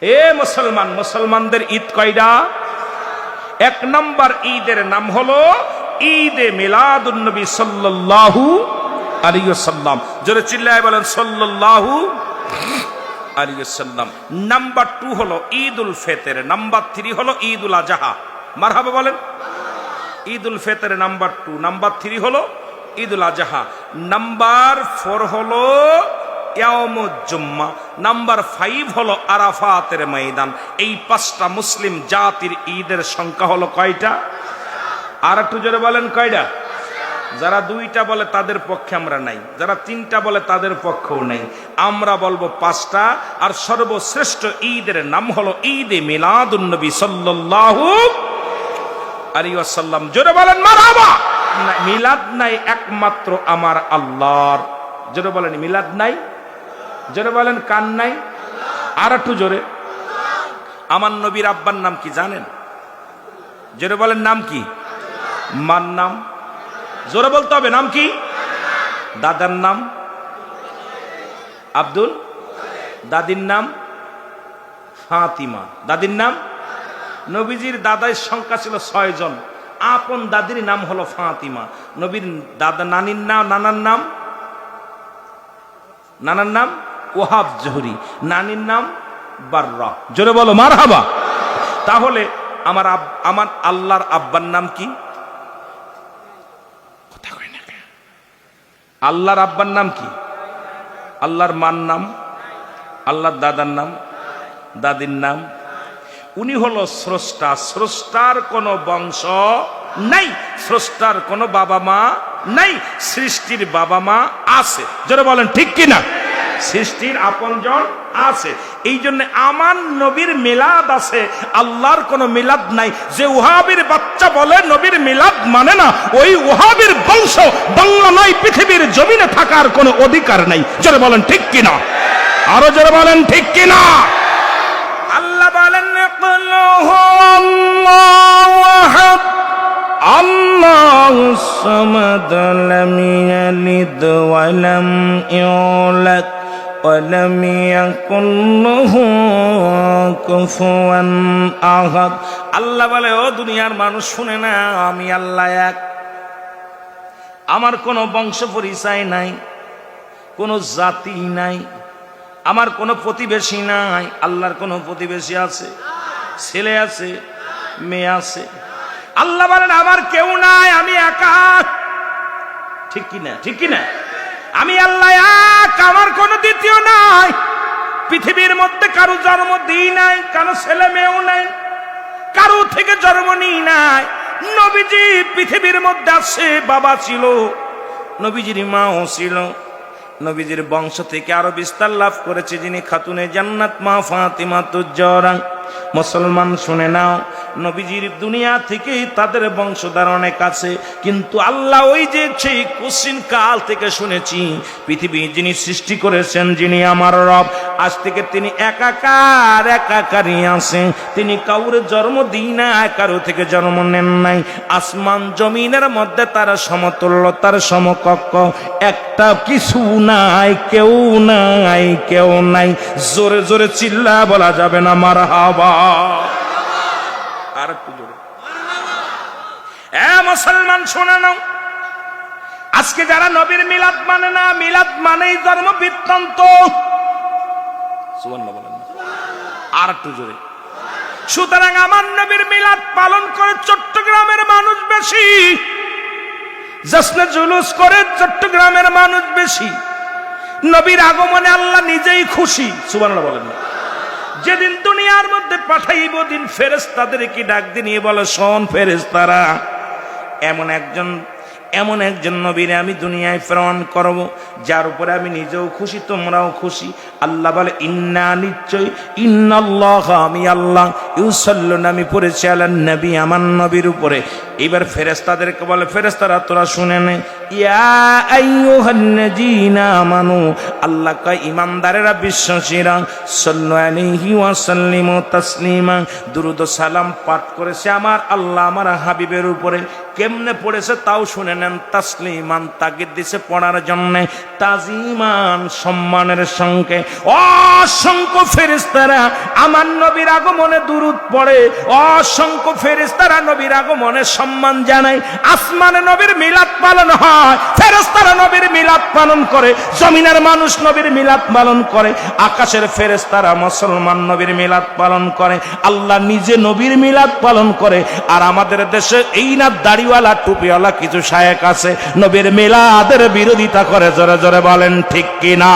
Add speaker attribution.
Speaker 1: এ মুসলমান, মুসলমানদের ঈদ কয়টা এক নম্বর ঈদের নাম হলো ঈদে মিলাদুন্নবী সাল্লাল্লাহু আলাইহি সাল্লাম জোরে চিল্লায় বলেন, সাল্লাল্লাহু আলাইহি সাল্লাম নাম্বার টু হলো ঈদ উল ফেতের, নাম্বার থ্রি হলো ঈদ উল আজহা। মারহাবা বলেন। Eid ul Fitr number two, number three হলো ঈদ উল আজহা। নাম্বার ফোর হলো ইয়ামুজ্জুম্মা নাম্বার ফাইভ হলো আরাফাতের ময়দান। এই পাঁচটা মুসলিম জাতির ঈদের সংখ্যা হলো কয়টা? আর একটু জোরে বলেন কয়টা? যারা দুইটা বলে তাদের পক্ষে আমরা নাই। যারা তিনটা বলে তাদের পক্ষেও নাই। আমরা বলব পাঁচটা, আর সর্বশ্রেষ্ঠ ঈদের নাম হলো ঈদে মিলাদুন্নবী সাল্লাল্লাহু আলী আসাল্লাম জোরে বলেন, মারাবা! মিলাদ নাই একমাত্র আমার আল্লাহর। জোরে বলেন, মিলাদ নাই জোরে বলেন, কান নাই? আর একটু জোরে। আমার নবীর আব্বার নাম কি জানেন? জোরে বলেন, নাম কি? মার নাম। জোরে বলতে হবে, নাম কি? দাদার নাম। আব্দুল? দাদির নাম ফাতিমা। দাদির নাম? নবীজির দাদার সংখ্যা ছিল ছয় জন। আপন দাদির নাম হলো ফাতিমা। নবীর দাদা, নানির নাম, নানার নাম? নানার নাম? ওহাব জহুরি, নানির নাম বার্রা। জোরে বলো মার হাবা তাহলে আমার আমার আল্লাহর আব্বার নাম কি? না? আল্লাহর আব্বার নাম কি? আল্লাহর মার নাম? আল্লাহর দাদার নাম? দাদির নাম? উনি হলো স্রষ্টা। স্রষ্টার কোনো বংশ নাই। স্রষ্টার কোনো বাবা মা নাই। সৃষ্টির বাবা মা আছে। যারা বলেন, ঠিক কিনা? সৃষ্টির আপনজন আছে এই জন্য আমার নবীর মিলাদ আছে আল্লাহর কোনো মিলাদ নাই যে উহাবির বাচ্চা বলে নবীর মিলাদ মানে না ওই উহাবির বংশ বাংলা নয় পৃথিবীর জমিনে থাকার কোনো অধিকার নাই যারা বলেন ঠিক কিনা আরো যারা বলেন ঠিক কিনা আল্লাহ বলেন قل هو الله أحد الله الصمد لم يلد ولم يولد ولم يكن له كفوا أحد আল্লাহ বলে ও দুনিয়ার মানুষ শুনে না আমি আল্লাহ এক আমার কোনো বংশ পরিচয় নাই কোনো জাতি নাই আমার কোনো প্রতিবেশী নাই আল্লাহর কোনো প্রতিবেশী আছে ছেলে আছে মেয়ে আছে আল্লাহ বলেন আমার কেউ নাই আমি একা ঠিক কি না ঠিক কি না আমি আল্লাহ এক আমার কোনো দ্বিতীয় নাই। পৃথিবীর মধ্যে কারও জন্ম দিই নাই, কারও ছেলে মেয়েও নাই, কারও থেকে জন্ম নিই নাই। নবীজি পৃথিবীর মধ্যে আছে, বাবা ছিল, নবীজির মাও ছিল। নবীজির বংশ থেকে আরও বিস্তার লাভ করেছে যিনি খাতুনে জান্নাত মা ফাতিমা তুজ্জরা মুসলমান শুনে নাও, নবীজির দুনিয়া থেকেই তাদের বংশধার অনেক আছে, কিন্তু আল্লাহ ওই যে সেই কুসিন কাল থেকে শুনেছি, পৃথিবী যিনি সৃষ্টি করেছেন, যিনি আমার রব, আজ থেকে তিনি একাকার, একাকারই আছেন। তিনি কাউরে জন্ম দিই না কারও থেকে জন্ম নেন নাই। আসমান জমিনের মধ্যে তার সমতুল্য, তার সমকক্ষ, একটা কিছু নাই, কেউ নাই কেউ নাই। জোরে জোরে চিল্লা বলা যাবে না মার আর একটু জোরে। মুসলমান, শোনা আজকে যারা নবীর মিলাদ মানে না, মিলাদ মানেই জন্ম বৃত্তান্ত। আর একটু জোরে। সুতরাং আমার নবীর মিলাদ পালন করে চট্টগ্রামের মানুষ বেশি। জশ্নে জুলুস করে চট্টগ্রামের মানুষ বেশি। নবীর আগমনে আল্লাহ নিজেই খুশি। সুবহানাল্লাহ বলেন না। যেদিন দুনিয়ার মধ্যে পাঠাইব, দিন ফেরেস তাদেরকে ডাক দিয়ে নিয়ে বলে, শোন ফেরেস তারা এমন একজন এমন একজন নবীরে আমি দুনিয়ায় প্রেরণ করব, যার উপরে আমি নিজেও খুশি, তোমরাও খুশি। আল্লাহ বলে, ইন্না নিশ্চয় ইন্নাল্লাহ, আমি আল্লাহ, ইউসাল্লুন, আমি পড়েছি আলান নবী, আমার নবীর উপরে। এবার ফেরেস্তাদেরকে বলে ফেরেস্তারা তোরা শুনে নে আইয়ুহান্নাজিনা আমানু পাঠ করেছে আমার আল্লাহ, আমার হাবিবের কেমনে পড়েছে তাও শুনে নেন। তাগিদ দিছে পড়ার জন্য। তাজিমান সম্মানের সঙ্গে। অসংখ্য ফেরিস্তারা আমার নবীর আগমনে দুরুদ পড়ে। অসংখ্য ফেরিস্তারা নবীর আগমনে সম্মান জানায়। আসমানে নবীর মিলাদ পালন ফেরেস্তারা নবীর মিলাদ পালন করে মানুষ নবীর মিলাদ পালন করে, আকাশের ফেরেস্তারা মুসলমান নবীর মিলাদ পালন করে, আল্লাহ নিজে নবীর মিলাদ পালন করে, আর আমাদের দেশে দাড়িওয়ালা, টুপিওয়ালা কিছু আছে, নবীর বিরোধিতা করে, জোরে জোরে বলেন ঠিক কিনা?